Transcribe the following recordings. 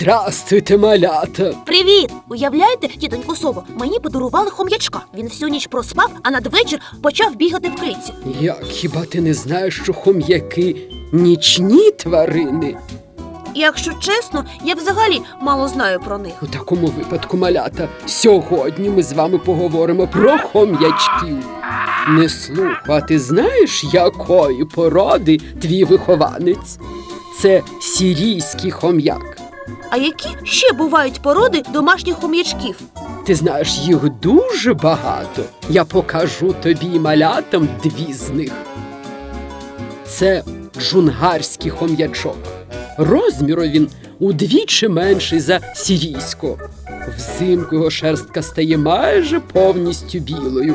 Здрастуйте, малята. Привіт! Уявляєте, тітонько Сово, мені подарували хом'ячка. Він всю ніч проспав, а надвечір почав бігати в клітці. Як хіба ти не знаєш, що хом'яки нічні тварини? Якщо чесно, я взагалі мало знаю про них. У такому випадку, малята, сьогодні ми з вами поговоримо про хом'ячків. Не слухай, а ти знаєш, якої породи твій вихованець? Це сірійський хом'як. А які ще бувають породи домашніх хом'ячків? Ти знаєш, їх дуже багато. Я покажу тобі малятам дві з них. Це джунгарський хом'ячок. Розміру він удвічі менший за сірійського. Взимку його шерстка стає майже повністю білою.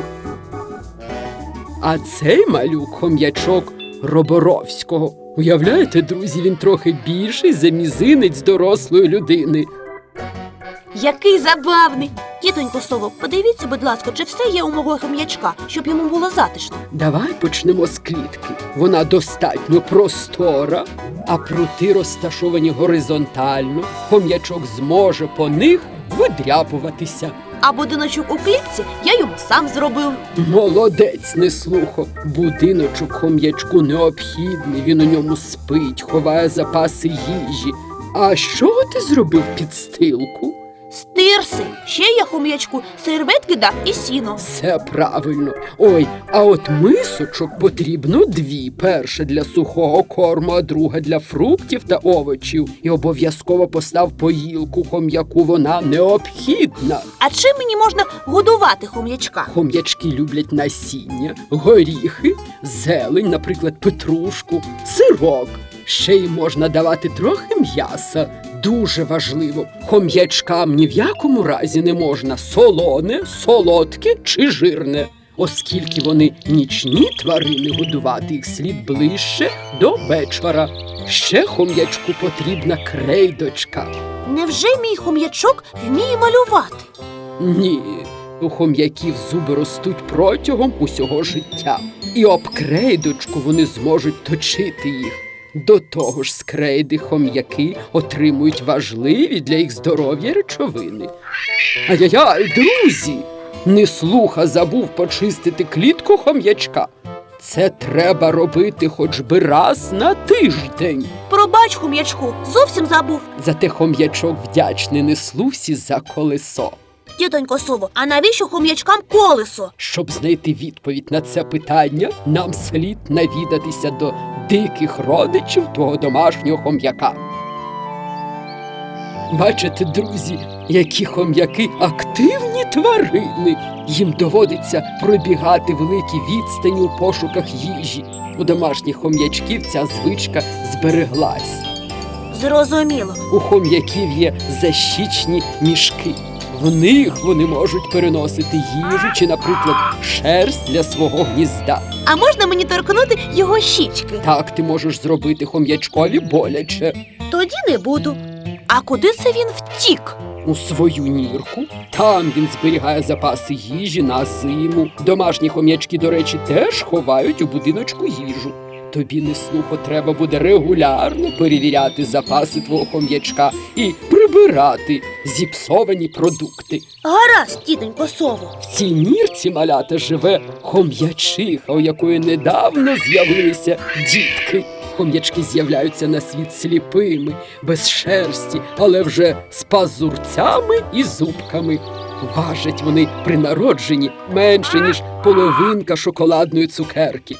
А цей малюк хом'ячок роборовського. Уявляєте, друзі, він трохи більший за мізинець дорослої людини. Який забавний! Тітонько Сово, подивіться, будь ласка, чи все є у мого хом'ячка, щоб йому було затишно. Давай почнемо з клітки. Вона достатньо простора, а прути розташовані горизонтально. Хом'ячок зможе по них видряпуватися. А будиночок у клітці я йому сам зробив. Молодець, не слухо. Будиночок хом'ячку необхідний. Він у ньому спить, ховає запаси їжі. А що ти зробив підстилку? Стирси, ще я хом'ячку серветки дав і сіно. Все правильно. Ой, а от мисочок потрібно дві: перша для сухого корму, а друга для фруктів та овочів. І обов'язково постав поїлку хом'яку, вона необхідна. А чим мені можна годувати хом'ячка? Хом'ячки люблять насіння, горіхи, зелень, наприклад, петрушку, сирок. Ще й можна давати трохи м'яса. Дуже важливо, хом'ячкам ні в якому разі не можна солоне, солодке чи жирне, оскільки вони нічні тварини, годувати їх слід ближче до вечора. Ще хом'ячку потрібна крейдочка. Невже мій хом'ячок вміє малювати? Ні, у хом'яків зуби ростуть протягом усього життя, і об крейдочку вони зможуть точити їх. До того ж, з крейди хом'яки отримують важливі для їх здоров'я речовини. Ай-яй-яй, друзі! Неслуха забув почистити клітку хом'ячка. Це треба робити хоч би раз на тиждень. Пробач, хом'ячку, зовсім забув. Зате хом'ячок вдячний неслусі за колесо. Тітонько Сово, а навіщо хом'ячкам колесо? Щоб знайти відповідь на це питання, нам слід навідатися до диких родичів твого домашнього хом'яка. Бачите, друзі, які хом'яки активні тварини. Їм доводиться пробігати великі відстані у пошуках їжі. У домашніх хом'ячків ця звичка збереглась. Зрозуміло. У хом'яків є защічні мішки. В них вони можуть переносити їжу чи, наприклад, шерсть для свого гнізда. А можна мені торкнути його щічки? Так ти можеш зробити хом'ячкові боляче Тоді не буду. А куди це він втік? у свою нірку. Там він зберігає запаси їжі на зиму. Домашні хом'ячки, до речі, теж ховають у будиночку їжу. Тобі не слухо, треба буде регулярно перевіряти запаси твого хом'ячка і прибирати зіпсовані продукти. Гаразд, тітонько Сово. В цій нірці малята живе хом'ячиха, у якої недавно з'явилися дітки. Хом'ячки з'являються на світ сліпими, без шерсті, але вже з пазурцями і зубками. Важать вони при народженні менше, ніж половинка шоколадної цукерки.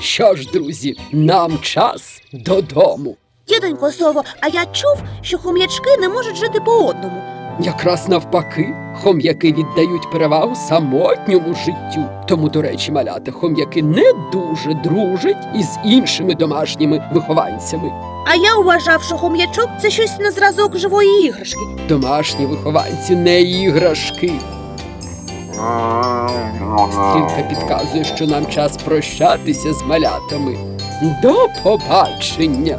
Що ж, друзі, нам час додому. Тітонько Сово, а я чув, що хом'ячки не можуть жити по одному. Якраз навпаки, хом'яки віддають перевагу самотньому життю. Тому, до речі, малята, хом'яки не дуже дружать із іншими домашніми вихованцями. А я вважав, що хом'ячок це щось на зразок живої іграшки. Домашні вихованці не іграшки. Стрілка підказує, що нам час прощатися з малятами. До побачення!